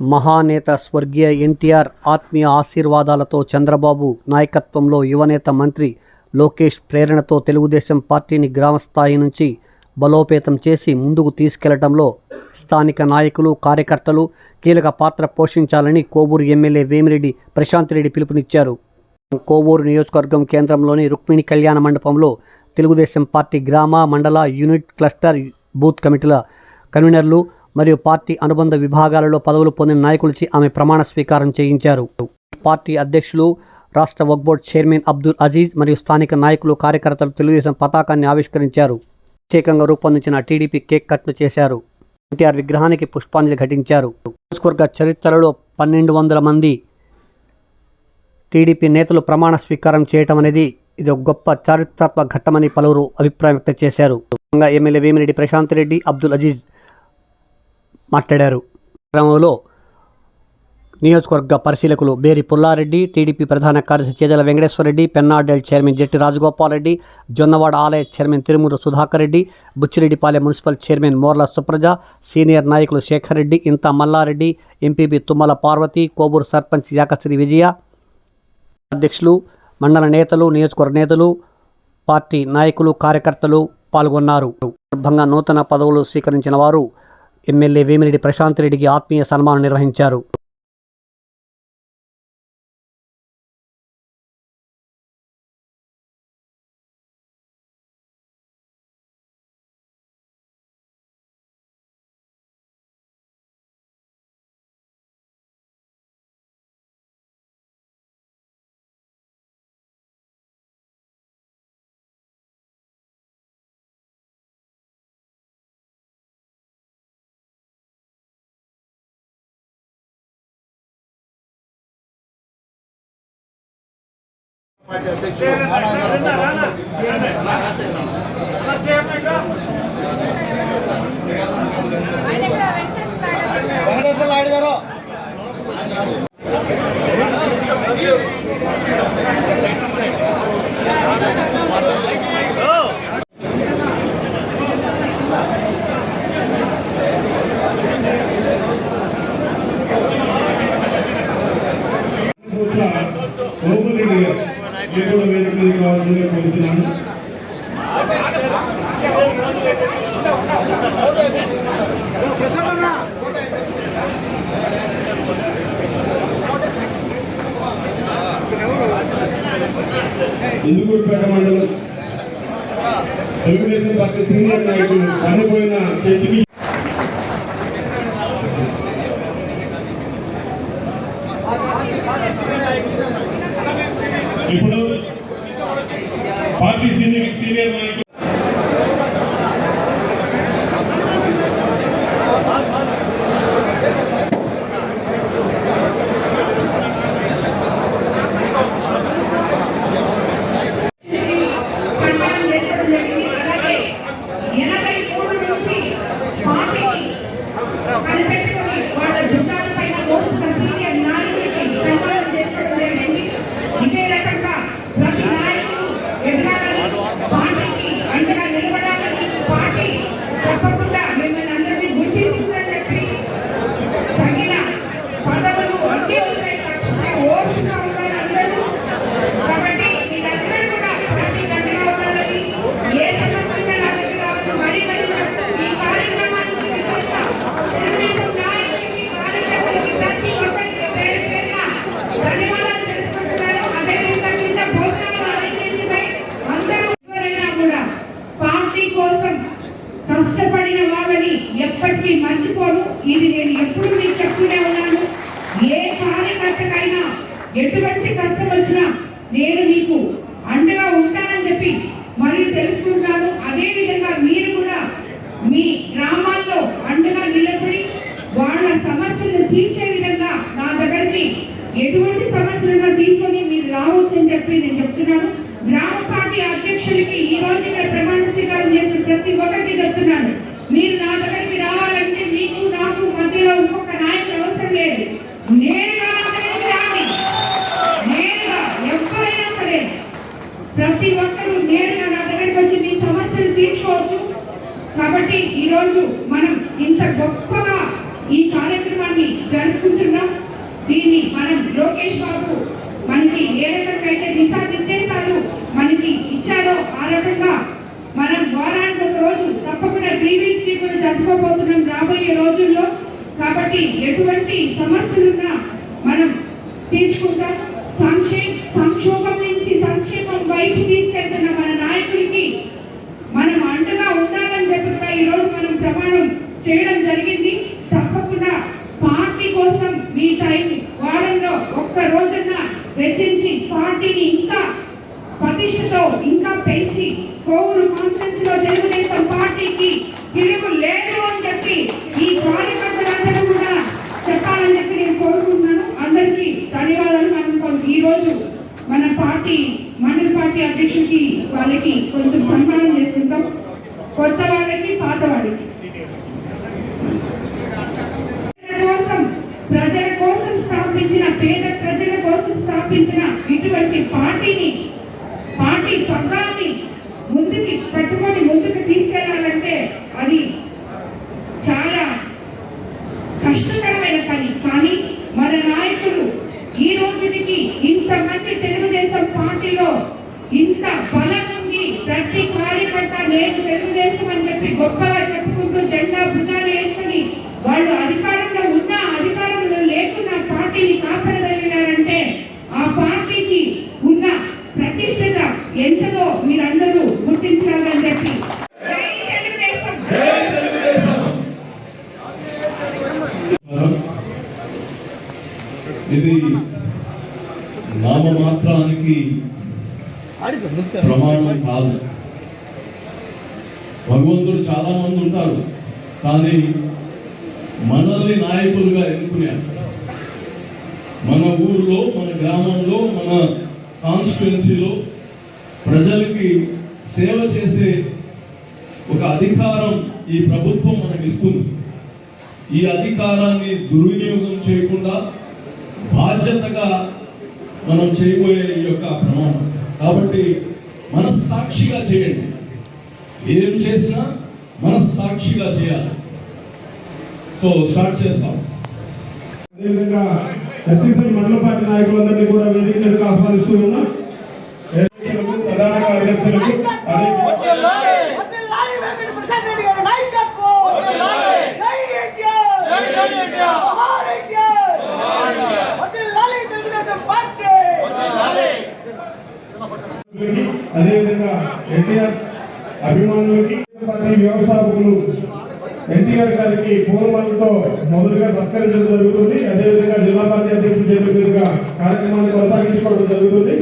మహానేత స్వర్గీయ ఎన్టీఆర్ ఆత్మీయ ఆశీర్వాదాలతో చంద్రబాబు నాయకత్వంలో యువనేత మంత్రి లోకేష్ ప్రేరణతో తెలుగుదేశం పార్టీని గ్రామస్థాయి నుంచి బలోపేతం చేసి ముందుకు తీసుకెళ్ళడంలో స్థానిక నాయకులు కార్యకర్తలు కీలక పాత్ర పోషించాలని కోవూరు ఎమ్మెల్యే వేమిరెడ్డి ప్రశాంత్ రెడ్డి పిలుపునిచ్చారు. కోవూరు నియోజకవర్గం కేంద్రంలోని రుక్మిణి కళ్యాణ మండపంలో తెలుగుదేశం పార్టీ గ్రామ మండల యూనిట్ క్లస్టర్ బూత్ కమిటీల కన్వీనర్లు మరియు పార్టీ అనుబంధ విభాగాలలో పదవులు పొందిన నాయకులచి ఆమె ప్రమాణ స్వీకారం చేయించారు. పార్టీ అధ్యక్షులు రాష్ట్ర వక్ బోర్డ్ చైర్మన్ అబ్దుల్ అజీజ్ మరియు స్థానిక నాయకులు కార్యకర్తలు తెలుగుదేశం పతాకాన్ని ఆవిష్కరించారు. ప్రత్యేకంగా రూపొందించిన టీడీపీ కేక్ కట్ను చేశారు. ఎన్టీఆర్ విగ్రహానికి పుష్పాంజలి ఘటించారు. నియోజకవర్గ చరిత్రలో పన్నెండు వందల మంది టీడీపీ నేతలు ప్రమాణ స్వీకారం చేయటం అనేది ఇది ఒక గొప్ప చారిత్రాత్మక ఘట్టమని పలువురు అభిప్రాయం వ్యక్తం చేశారు. ఎమ్మెల్యే వేమిరెడ్డి ప్రశాంత్ రెడ్డి అబ్దుల్ అజీజ్ మాట్లాడారు. క్రమంలో నియోజకవర్గ పరిశీలకులు బేరి పుల్లారెడ్డి టీడీపీ ప్రధాన కార్యదర్శి చేజల వెంకటేశ్వరరెడ్డి పెన్నాడెల్ చైర్మన్ జట్టి రాజగోపాల్ రెడ్డి జొన్నవాడ ఆలయ chairman Tirumuru Sudhakar Reddy Buchireddypalem municipal chairman Morla Supraja senior నాయకులు శేఖర్ రెడ్డి ఇంత మల్లారెడ్డి ఎంపీపీ తుమ్మల పార్వతి కోబూరు సర్పంచ్ యాకశ్రీ విజయ అధ్యక్షులు మండల నేతలు నియోజకవర్గ నేతలు పార్టీ నాయకులు కార్యకర్తలు పాల్గొన్నారు. సందర్భంగా నూతన పదవులు స్వీకరించిన వారు ఎమ్మెల్యే వేమిరెడ్డి ప్రశాంత్ రెడ్డికి ఆత్మీయ సన్మానం నిర్వహించారు. పార్టీ అధ్యక్షులు వెంకటేశ్వర నాయుడు గారు. కావాలని మీదకి రావాల్సిందిగా కోరుతున్నాను ఇందుకూరుపేట మండలం తెలుగుదేశం పార్టీ సీనియర్ నాయకులు పనిపోయిన చర్చి ఇప్పుడు పార్టీ సీనియర్ సీనియర్ నాయకులు సన్మానం చేసుకోవడం జరిగింది అలాగే ఎనభై మూడు నుంచి పార్టీని కనిపెట్టుకొని వాళ్ళ భుజాల పైన మోస్తున్న సీనియర్ నాయకుడికి సన్మానం చేసుకోవడం జరిగింది ఇదే రకంగా ప్రతి నాయకుడు ఎదగాలని పార్టీకి అండగా నిలబడాలని పార్టీ తప్పకుండా మిమ్మల్ని అందరినీ గుర్తిస్తుందని చెప్పి తగిన పదవులు అన్ని వస్తాయి కాకపోతే ఓపిక ఉండాలి అందరూ కాబట్టి మీరందరూ కూడా ప్రతి గంటగా ఉండాలని ఏ సమస్య నా దగ్గర రావద్దు మరీ మరీ ఈ కార్యక్రమానికి విచ్చేసిన తెలుగుదేశం నాయకులకి కార్యకర్తలకి ప్రతి ఒక్కరికి పేరు పేరున ధన్యవాదాలు తెలుపుకుంటున్నాను అదేవిధంగా కింద భోజనాలు అరేంజ్ చేసినాయి అందరూ ఎవరైనా కూడా పార్టీ కోసం కష్టపడిన వాళ్ళని ఎప్పటికీ మర్చిపోను ఇది నేను ఎప్పుడు మీకు చెప్తూనే ఉన్నాను ఏ కార్యకర్తకైనా ఎటువంటి కష్టం వచ్చినా నేను మీకు అండగా ఉంటానని చెప్పి మరీ తెలుపుకుంటున్నాను. అదే విధంగా మీరు కూడా మీ గ్రామాల్లో అండగా నిలబడి వాళ్ళ సమస్యలను తీర్చే విధంగా నా దగ్గరికి ఎటువంటి సమస్యలను తీసుకొని మీరు రావచ్చు అని చెప్పి నేను చెప్తున్నాను. గ్రామ పార్టీ అధ్యక్షులకి ఈ రోజు నేను ప్రమాణ స్వీకారం చేసిన ప్రతి ఒక్కరికి చెప్తున్నాను. మీరు నా దగ్గరికి రావాలంటే మీకు నాకు మధ్యలో ఇంకొక సరే. ప్రతి ఒక్కరూ నేరుగా నా దగ్గరికి వచ్చి మీ సమస్యలు తీర్చుకోవచ్చు. కాబట్టి ఈరోజు మనం ఇంత గొప్పగా ఈ కార్యక్రమాన్ని జరుపుకుంటున్నాం. దీన్ని మనం లోకేష్ బాబు మనకి ఏ రకంగా దిశా నిర్దేశాలు మనకి ఇచ్చారో ఆ రకంగా మనం వారానికి ఒక రోజు తప్పకుండా గ్రీవెన్స్ని కూడా జరుపుకోబోతున్నాం రాబోయే రోజుల్లో. కాబట్టి ఎటువంటి సమస్యలున్నా మనం తీర్చుకుంటాం. లో ఇంకా పెంచి కోవూరు కాన్స్టిట్యూన్సీ లో తెలుగుదేశం పార్టీకి తిరుగు లేదు అని చెప్పి ఈ కార్యకర్తలందరూ కూడా చెప్పాలని చెప్పి నేను కోరుకుంటున్నాను. అందరికీ ధన్యవాదాలు. మనం ఈ రోజు మన పార్టీ మండల పార్టీ అధ్యక్షుడికి వాళ్ళకి కొంచెం సన్మానం చేసుకుంటాం కొత్త వాళ్ళకి పాత వాళ్ళకి. కోసం ప్రజల కోసం స్థాపించిన పేద ప్రజల కోసం స్థాపించిన ఇటువంటి పార్టీని పార్టీ ముందుకి పట్టుకొని ముందుకు తీసుకెళ్ళాలంటే అది చాలా కష్టకరమైన పని. కానీ మన నాయకులు ఈ రోజుకి ఇంతమంది తెలుగుదేశం పార్టీలో ఇంత బలం ఉంది ప్రతి కార్యకర్త నేను తెలుగుదేశం అని చెప్పి గొప్పగా చెప్పుకుంటూ జెండా భుజాలు వేసుకొని వాళ్ళు అధికారంలో ఉన్న అధికారంలో లేకున్న పార్టీని కాపాడగలిగారంటే ఆ పార్టీకి ఉన్న ప్రతిష్టత ఎంతదో మీరందరూ గుర్తించాలని చెప్పి. ఇది నామమాత్రానికి ప్రమాణం కాదు. భగవంతుడు చాలా మంది ఉంటారు కానీ మనల్ని నాయకులుగా ఎన్నుకున్నారు మన ఊర్లో మన గ్రామంలో మన కాన్స్టిట్యున్సీలో ప్రజలకి సేవ చేసే ఒక అధికారం ఈ ప్రభుత్వం మనకి ఇస్తుంది ఈ అధికారాన్ని దుర్వినియోగం చేయకుండా బాధ్యతగా మనం చేయబోయే ఈ యొక్క ప్రమాణం. కాబట్టి మనస్సాక్షిగా చేయండి. ఏం చేసినా మనస్సాక్షిగా చేయాలి. సో స్టార్ట్ చేస్తాం. అదేవిధంగా ఎస్సీసీ మండల పార్టీ నాయకులందరినీ కూడా వేదికలకు ఆహ్వానిస్తూ ఉన్నా అధ్యక్షులకు, ప్రధాన కార్యదర్శులకు అదే వదిలాలి వెంకట ప్రసాద్ రెడ్డి గారి నాయకత్వం జై ఎన్టీఆర్ జై ఎన్టీఆర్. జోహార్ ఎన్టీఆర్ వదిలాలి తెలుగుదేశం పార్టీ అదేవిధంగా ఎన్టీఆర్ అభిమానులకి పార్టీ వ్యవస్థాపకులు ఎన్టీఆర్ గారికి పూర్వాలతో మొదలుగా సత్కరించడం జరుగుతుంది. అదేవిధంగా జిల్లా పార్టీ అధ్యక్షుడు చేతుల మీదుగా కార్యక్రమాన్ని కొనసాగించుకోవడం జరుగుతుంది.